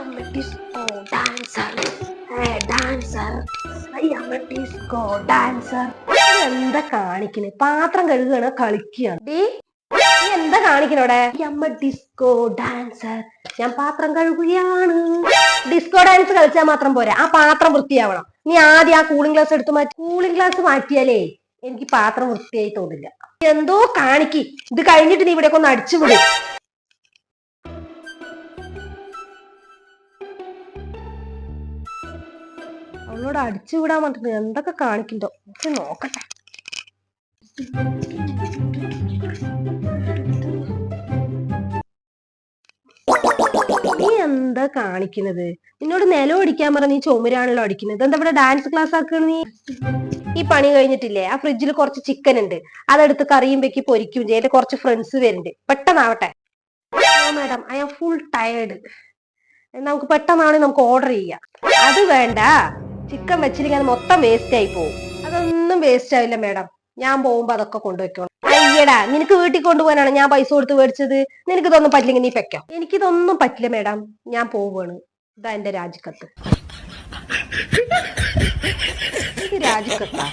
am a disco dancer. A dancer. I am a disco dancer. എന്താ കാണിക്കണേ? പാത്രം കഴുകുകയാണ് കളിക്കുകയാണ് ഡീ? നീ എന്താ കാണിക്കണോടെ അമ്മ ഡിസ്കോ ഡാൻസർ ഞാൻ പാത്രം കഴുകുകയാണ്. ഡിസ്കോ ഡാൻസ് കളിച്ചാൽ മാത്രം പോരാ. ആ പാത്രം വൃത്തിയാവണം. നീ ആദ്യം ആ കൂളിംഗ് ഗ്ലാസ് എടുത്ത് മാറ്റി. കൂളിംഗ് ഗ്ലാസ് മാറ്റിയാലേ എനിക്ക് പാത്രം വൃത്തിയായി തോന്നില്ല. എന്തോ കാണിക്ക്. ഇത് കഴിഞ്ഞിട്ട് നീ ഇവിടെ ഒന്ന് അടിച്ചു അവളോട് അടിച്ചു വിടാൻ പറഞ്ഞിട്ട് എന്തൊക്കെ കാണിക്കണ്ടോ ഒക്കെ നോക്കട്ടെ. നീ എന്താ കാണിക്കുന്നത്? നിന്നോട് നിലം അടിക്കാൻ പറഞ്ഞ നീ ചുമരാണല്ലോ അടിക്കുന്നത്. എന്താ ഇവിടെ ഡാൻസ് ക്ലാസ് ആക്കണ നീ? ഈ പണി കഴിഞ്ഞിട്ടില്ലേ? ആ ഫ്രിഡ്ജിൽ കുറച്ച് ചിക്കൻ ഉണ്ട്. അതെടുത്ത് കറിയും വെക്കി പൊരിക്കും ചെയ്യും. എന്റെ കുറച്ച് ഫ്രണ്ട്സ് വരുന്നുണ്ട്. പെട്ടെന്നാവട്ടെ. Madam I am full tired നമുക്ക് പെട്ടെന്നാണെങ്കിൽ നമുക്ക് ഓർഡർ ചെയ്യാം. അത് വേണ്ട. ചിക്കൻ വെച്ചിരിക്കാൻ മൊത്തം വേസ്റ്റ് ആയി പോകും അതൊന്നും വേസ്റ്റ് ആവില്ല മാഡം ഞാൻ പോകുമ്പോ അതൊക്കെ കൊണ്ടുവയ്ക്കണം അയ്യടാ നിനക്ക് വീട്ടിൽ കൊണ്ടുപോകാനാണ് ഞാൻ പൈസ കൊടുത്ത് മേടിച്ചത്? നിനക്ക് ഇതൊന്നും പറ്റില്ലെങ്കിൽ നീ വെക്കാം. എനിക്കിതൊന്നും പറ്റില്ല മാഡം ഞാൻ പോവുകയാണ് ഇതാ എന്റെ രാജിക്കത്ത് രാജിക്കത്താ